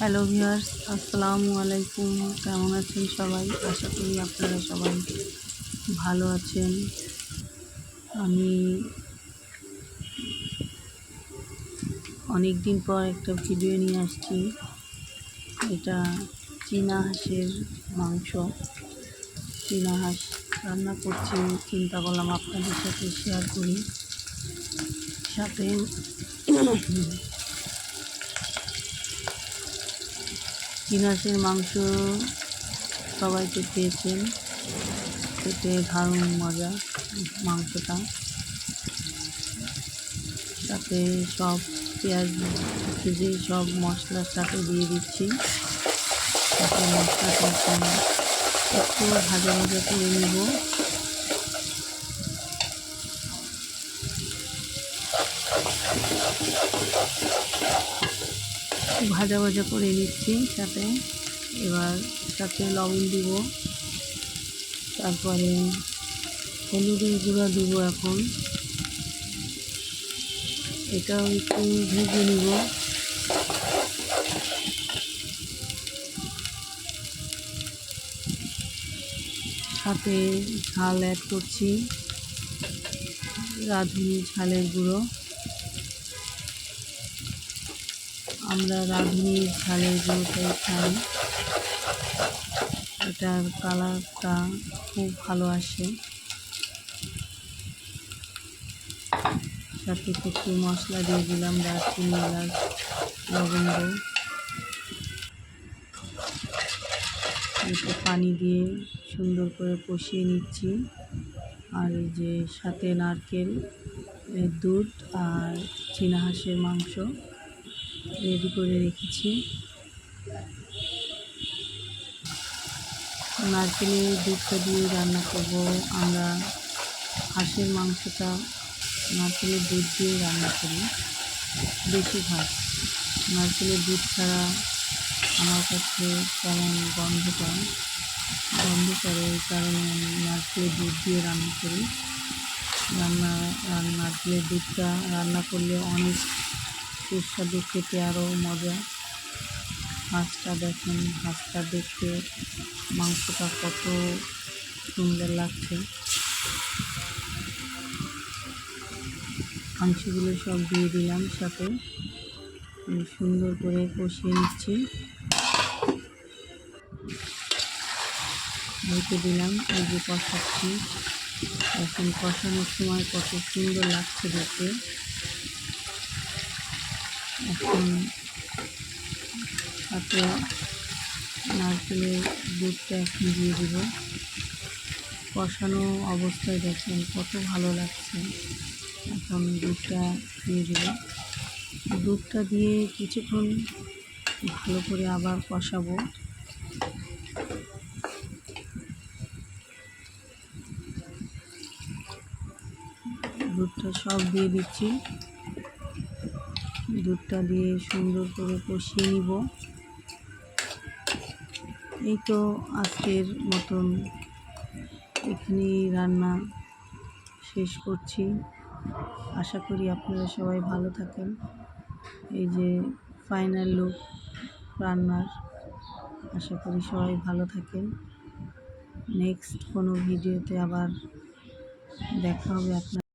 Hello viewers, আসসালামু আলাইকুম। কেমন আছেন সবাই? আশা করি আপনারা সবাই ভালো আছেন। আমি অনেক দিন পর একটা ভিডিও নিয়ে আসছি। এটা চীনা হাঁসের মাংস। চীনা হাঁস রান্না করছি, চিন্তা করলাম আপনাদের সাথে শেয়ার করি। সাথে চিনাসের মাংস সবাই তো খেয়েছেন। খেতে দারুণ মজা মাংসটা। তাতে সব পেঁয়াজ, ভেজে সব মশলার সাথে দিয়ে দিচ্ছি। সাথে মশলাটা একটু ভাজা ভাজা করে নেব। ভাজা ভাজা করে নিচ্ছি সাথে। এবার সাথে লবণ দিব। তারপরে হলুদের গুঁড়া দিব এখন। এটাও একটু ভেজে নিব। সাথে ঝাল অ্যাড করছি। রাঁধুনি ঝালের গুঁড়ো। আমরা রাঁধুনি ঝালের গুঁড়োটাই খাই। এটার কালারটা খুব ভালো আসে। সাথে একটু মশলা দিয়ে দিলাম, দারচিনি, এলাচ, লবঙ্গ। একটু পানি দিয়ে সুন্দর করে কষিয়ে নিচ্ছি। আর এই যে সাথে নারকেল দুধ আর চীনা হাঁসের মাংস। রেডি করে রেখেছি। নারকেলের দুধটা দিয়ে রান্না করব আমরা। হাঁসের মাংসটা নারকেলের দুধ দিয়ে রান্না করি। বেশি বেশিরভাগ নারকেলের দুধ ছাড়া আমার কাছে কেমন গন্ধ পায় গন্ধ করে এই কারণে নারকেলের দুধ দিয়ে রান্না করি। রান্না, নারকেলের দুধটা রান্না করলে অনেক সুস্বাদু, খেতে আরও মজা। হাঁসটা দেখেন হাঁসটা দেখতে মাংসটা কত সুন্দর লাগছে। মাংসগুলো সব দিয়ে দিলাম সাথে। সুন্দর করে কষিয়ে নিচ্ছি। ঢেকে দিলাম, এই যে কষাচ্ছি। এখন কষানোর সময় কত সুন্দর লাগছে দেখতে। এখন সাথে নারকেলের দুধটা এখন দিয়ে দিব। কষানো অবস্থায় দেখেন কত ভালো লাগছে। এখন দুধটা দিয়ে দিব। দুধটা দিয়ে কিছুক্ষণ ভালো করে আবার কষাবো। দুধটা সব দিয়ে দিচ্ছি। দুধটা দিয়ে সুন্দর করে কষিয়ে নিব। এই তো আজকের মতন এখানেই রান্না শেষ করছি। আশা করি আপনারা সবাই ভালো থাকেন। এই যে ফাইনাল লুক রান্নার, আশা করি সবাই ভালো থাকেন। নেক্সট কোনো ভিডিওতে আবার দেখা হবে আপনার